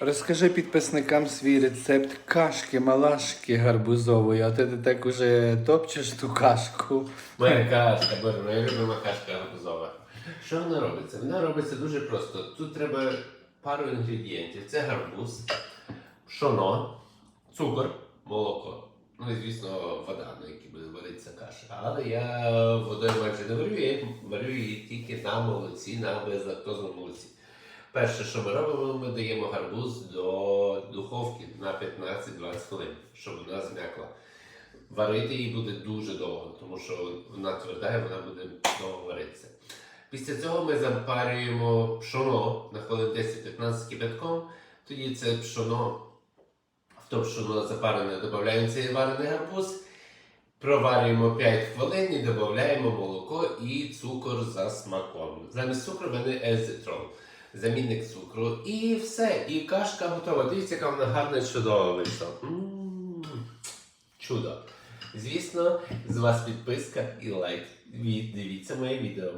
Розкажи підписникам свій рецепт кашки, малашки гарбузової, а ти так уже топчеш ту кашку. Моя кашка, боже, моя любима кашка гарбузова. Що вона робиться? Вона робиться дуже просто. Тут треба пару інгредієнтів. Це гарбуз, пшоно, цукор, молоко. Ну і звісно, вода, на якій буде варитися каша. Але я водою майже не варю, я варю її тільки на молоці, на безлактозному молоці. Перше, що ми робимо, ми даємо гарбуз до духовки на 15-20 хвилин, щоб вона зм'якла. Варити її буде дуже довго, тому що вона тверда і вона буде довго варитися. Після цього ми запарюємо пшоно на хвилин 10-15 кипятком. Тоді це пшоно, в то пшоно запарене додаємо цей варений гарбуз. Проварюємо 5 хвилин і додаємо молоко і цукор за смаком. Замість цукру мене езитрол, замінник цукру. І все, і кашка готова. Дивіться, яка вона гарна і чудова вийшла. Чудо. Звісно, з вас підписка і лайк. Дивіться моє відео.